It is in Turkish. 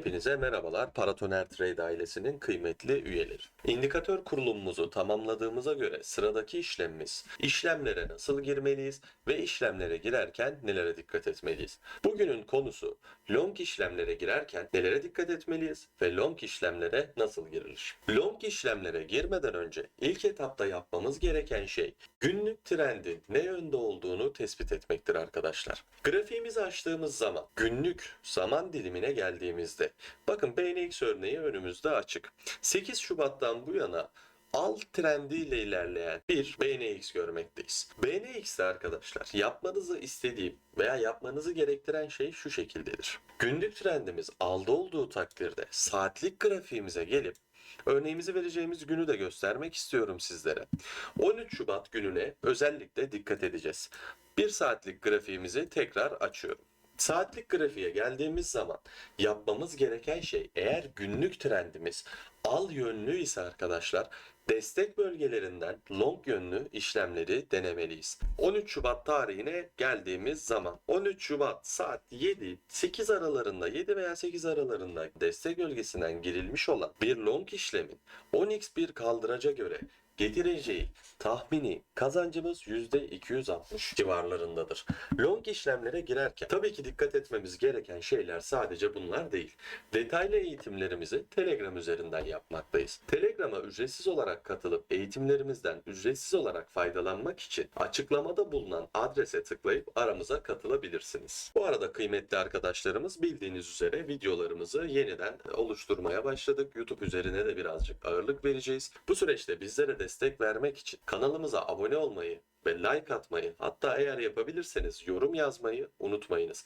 Hepinize merhabalar Paratoner Trade ailesinin kıymetli üyeleri. İndikatör kurulumumuzu tamamladığımıza göre sıradaki işlemimiz işlemlere nasıl girmeliyiz ve işlemlere girerken nelere dikkat etmeliyiz? Bugünün konusu long işlemlere girerken nelere dikkat etmeliyiz ve long işlemlere nasıl girilir? Long işlemlere girmeden önce ilk etapta yapmamız gereken şey günlük trendin ne yönde olduğunu tespit etmektir arkadaşlar. Grafiğimizi açtığımız zaman günlük zaman dilimine geldiğimizde bakın BNX örneği önümüzde açık. 8 Şubat'tan bu yana al trendiyle ilerleyen bir BNX görmekteyiz. BNX'te arkadaşlar yapmanızı istediğim veya yapmanızı gerektiren şey şu şekildedir. Günlük trendimiz alda olduğu takdirde saatlik grafiğimize gelip Örneğimizi vereceğimiz günü de göstermek istiyorum sizlere. 13 Şubat gününe özellikle dikkat edeceğiz. Bir saatlik grafiğimizi tekrar açıyorum. Saatlik grafiğe geldiğimiz zaman yapmamız gereken şey eğer günlük trendimiz al yönlü ise arkadaşlar destek bölgelerinden long yönlü işlemleri denemeliyiz. 13 Şubat tarihine geldiğimiz zaman 13 Şubat saat 7 8 aralarında 7 veya 8 aralarında destek bölgesinden girilmiş olan bir long işlemin 10x1 kaldıraca göre getireceği tahmini kazancımız %260 civarlarındadır. Long işlemlere girerken tabii ki dikkat etmemiz gereken şeyler sadece bunlar değil. Detaylı eğitimlerimizi Telegram üzerinden yapmaktayız. Telegram'a ücretsiz olarak katılıp eğitimlerimizden ücretsiz olarak faydalanmak için açıklamada bulunan adrese tıklayıp aramıza katılabilirsiniz. Bu arada kıymetli arkadaşlarımız bildiğiniz üzere videolarımızı yeniden oluşturmaya başladık. YouTube üzerine de birazcık ağırlık vereceğiz. Bu süreçte bizlere destek vermek için kanalımıza abone olmayı ve like atmayı hatta eğer yapabilirseniz yorum yazmayı unutmayınız.